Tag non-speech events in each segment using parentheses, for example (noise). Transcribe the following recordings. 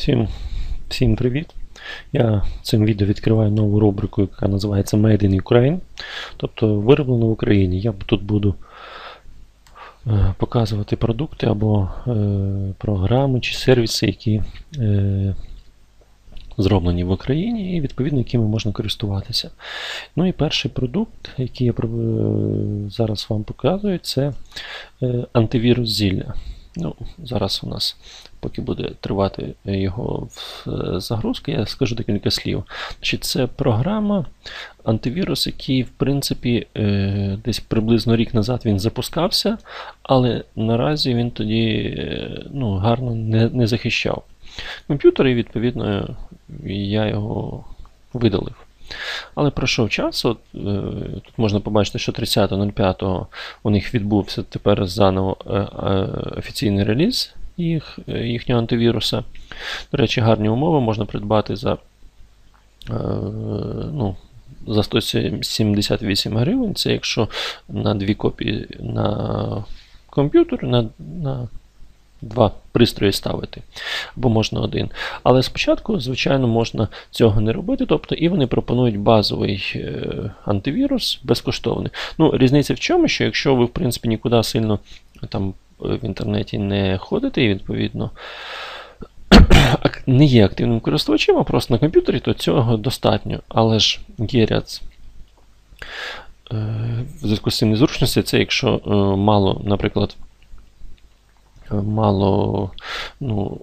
Всім, всім привіт! Я цим відео відкриваю нову рубрику, яка називається Made in Ukraine, тобто вироблено в Україні. Я тут буду е, показувати продукти або е, програми чи сервіси, які е, зроблені в Україні і відповідно якими можна користуватися. Ну і перший продукт, який я зараз вам показую, це е, антивірус зілля. Ну, зараз у нас, поки буде тривати його е, загрузка, я скажу декілька слів. Значить, Це програма, антивірус, який, в принципі, е, десь приблизно рік назад він запускався, але наразі він тоді е, ну, гарно не, не захищав комп'ютери, і відповідно я його видалив. Але пройшов час, от, е, тут можна побачити, що 30.05 у них відбувся тепер заново е, е, офіційний реліз їх, їхнього антивіруса. До речі, гарні умови можна придбати за, ну, за 178 гривень. Це якщо на дві копії на комп'ютер, на, на два пристрої ставити, або можна один. Але спочатку, звичайно, можна цього не робити. Тобто, і вони пропонують базовий е, антивірус безкоштовний. Ну, Різниця в чому, що якщо ви, в принципі, нікуди сильно там в інтернеті не ходите, і відповідно. (coughs) Не є активним користувачем, а просто на комп'ютері, то цього достатньо. Але ж є ряд е, в зв'язку з цим незручності, це якщо е, мало, наприклад, мало ну,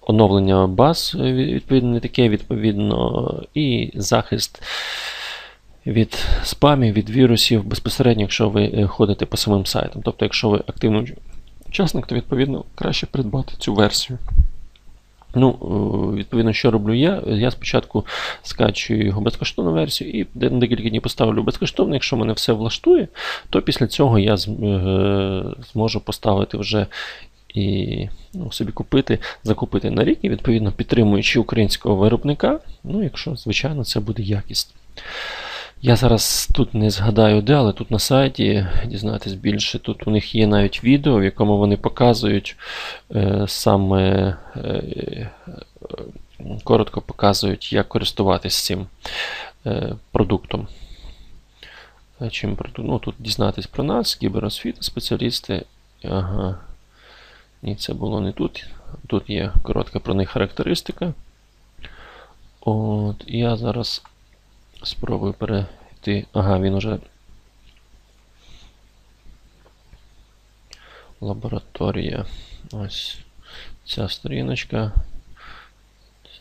оновлення баз, відповідно, не таке, відповідно, і захист від спамів, від вірусів безпосередньо, якщо ви ходите по самим сайтам. Тобто, якщо ви активний учасник, то відповідно краще придбати цю версію. Ну, Відповідно, що роблю я? Я спочатку скачую його безкоштовну версію і декілька днів поставлю безкоштовно. Якщо мене все влаштує, то після цього я зможу поставити вже і ну, собі купити, закупити на рік, і відповідно підтримуючи українського виробника, ну, якщо, звичайно, це буде якість. Я зараз тут не згадаю де, але тут на сайті дізнатись більше. Тут у них є навіть відео, в якому вони показують е, саме е, коротко показують, як користуватися цим е, продуктом. Чим, ну, Тут дізнатись про нас, кіберосвіти, спеціалісти. Ага. Ні, це було не тут. Тут є коротка про них характеристика. От, Я зараз спробую перейти. Ага, він уже. Лабораторія. Ось ця сторіночка.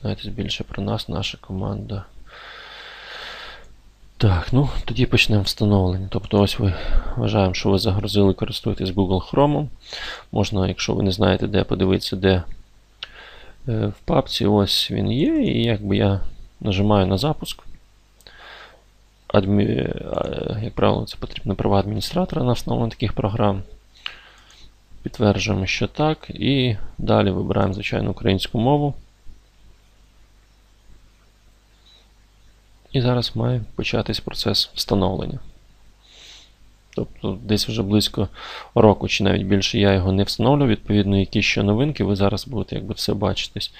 Знаєте більше про нас, наша команда. Так, ну тоді почнемо встановлення. Тобто, ось ви вважаємо, що ви загрузили, користуєтесь Google Chrome. Можна, якщо ви не знаєте, де подивитися, де е, в папці, ось він є. І якби я нажимаю на запуск. Адмі... Як правило, це потрібно права адміністратора на встановлення таких програм. Підтверджуємо, що так. І далі вибираємо, звичайно, українську мову. І зараз має початись процес встановлення. Тобто десь вже близько року, чи навіть більше я його не встановлював. Відповідно, які ще новинки, ви зараз будете якби все бачитись.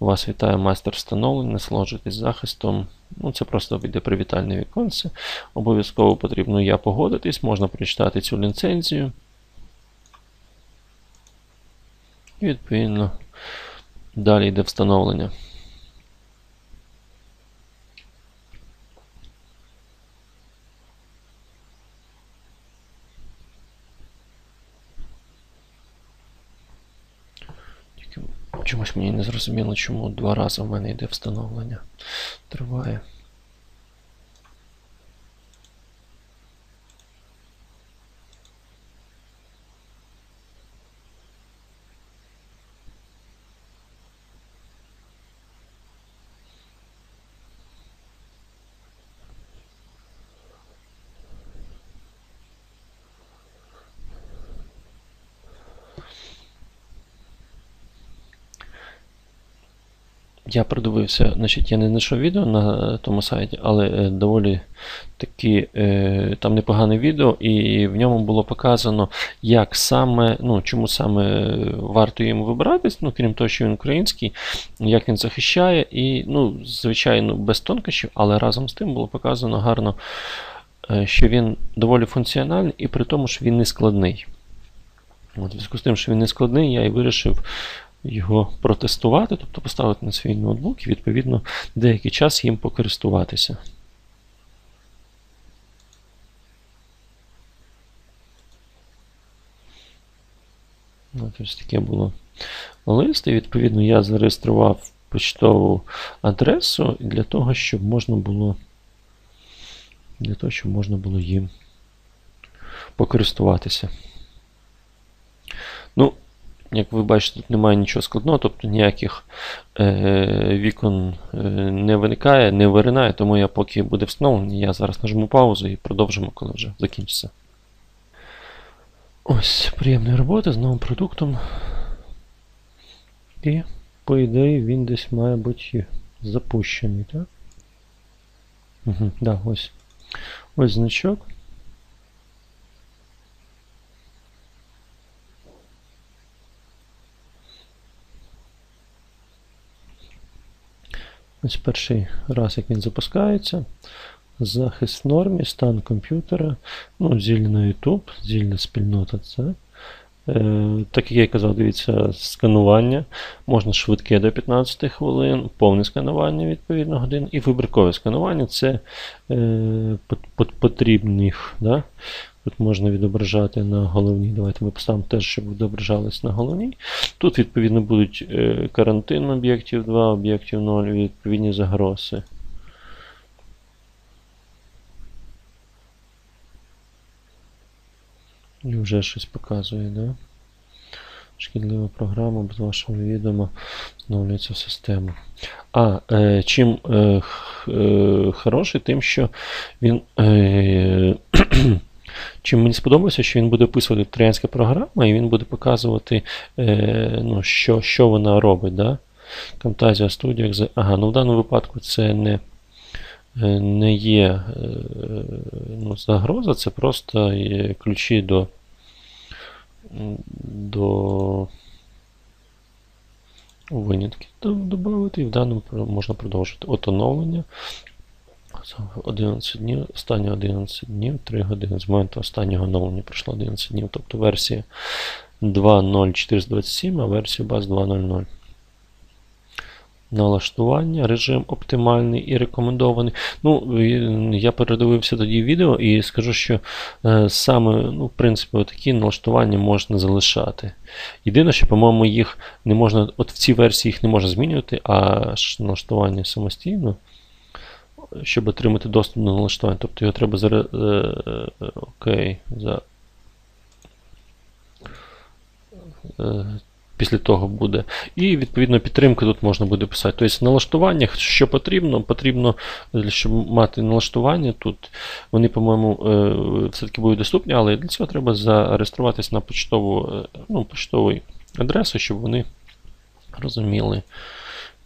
Вас вітає майстер встановлення, насолоджуйтесь захистом. Ну, Це просто вийде привітальне віконце. Обов'язково потрібно я погодитись, можна прочитати цю ліцензію. І відповідно далі йде встановлення. Чомусь мені не зрозуміло, чому два рази в мене йде встановлення. Триває. Я продивився, значить, я не знайшов відео на тому сайті, але е, доволі таки е, там непогане відео, і в ньому було показано, як саме, ну, чому саме варто йому вибиратись, ну, крім того, що він український, як він захищає, і, ну, звичайно, без тонкощів, але разом з тим було показано гарно, е, що він доволі функціональний, і при тому, що він не складний. От, в зв'язку з тим, що він не складний, я і вирішив його протестувати, тобто поставити на свій ноутбук і, відповідно, деякий час їм покористуватися. От Ось таке було лист, і відповідно я зареєстрував почтову адресу для того, щоб можна було для того, щоб можна було їм покористуватися. Ну, як ви бачите, тут немає нічого складного, тобто ніяких е, вікон е, не виникає, не виринає, тому я поки буде встановлений, я зараз нажму паузу і продовжимо, коли вже закінчиться. Ось, приємної роботи з новим продуктом. І, по ідеї, він десь має бути запущений, так? Угу, да, ось. Ось значок. Ось перший раз, як він запускається. Захист нормі, стан комп'ютера. Ну, зільна YouTube, зільна спільнота це. Е, Так як я казав, дивіться, сканування. Можна швидке до 15 хвилин, повне сканування відповідно годин, і вибіркове сканування це е, потрібних. Да? Тут можна відображати на головній. Давайте ми поставимо теж, щоб відображались на головній. Тут, відповідно, будуть е, карантин об'єктів 2, об'єктів 0 відповідні загрози. І вже щось показує, да? Шкідлива програма без вашого відома встановлюється в систему. А, е, чим е, е, хороший, тим, що він. Е, (clears throat) Чим мені сподобалося, що він буде описувати троянська програма, і він буде показувати, е, ну, що що вона робить. Да? Camtasia Studio. Ага, ну в даному випадку це не не є е, ну, загроза, це просто є ключі до до винятки додати, і в даному можна продовжити оновлення. 11 днів, останні 11 днів, 3 години. З моменту останнього оновлення пройшло 11 днів. Тобто версія 2.0.427, а версія баз 2.0.0. Налаштування, режим оптимальний і рекомендований. Ну, Я передивився тоді відео і скажу, що е, саме, ну, в принципі, такі налаштування можна залишати. Єдине, що, по-моєму, їх не можна, от в цій версії їх не можна змінювати, а налаштування самостійно щоб отримати доступ до налаштування. Тобто його треба зараз. Е, е, окей, за. Е, після того буде. І, відповідно, підтримка тут можна буде писати. Тобто в налаштуваннях, що потрібно, потрібно, щоб мати налаштування тут, вони, по-моєму, все-таки будуть доступні, але для цього треба зареєструватися на почтову ну, почтову адресу, щоб вони розуміли,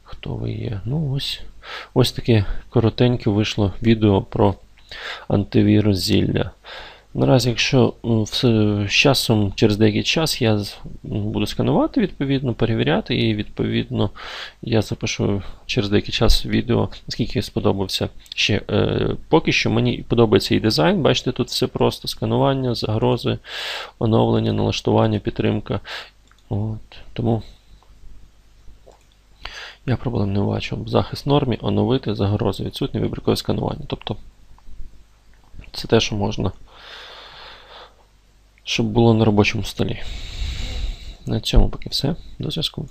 хто ви є. Ну, ось. Ось таке коротеньке вийшло відео про антивірус зілля. Наразі, якщо з часом, через деякий час я буду сканувати, відповідно, перевіряти, і, відповідно, я запишу через деякий час відео, наскільки сподобався ще. Е, Поки що мені подобається і дизайн. Бачите, тут все просто: сканування, загрози, оновлення, налаштування, підтримка. От, Тому я проблем не бачу. Захист нормі, оновити, загрози, відсутнє вибіркове сканування. Тобто це те, що можна, щоб було на робочому столі. На цьому поки все. До зв'язку.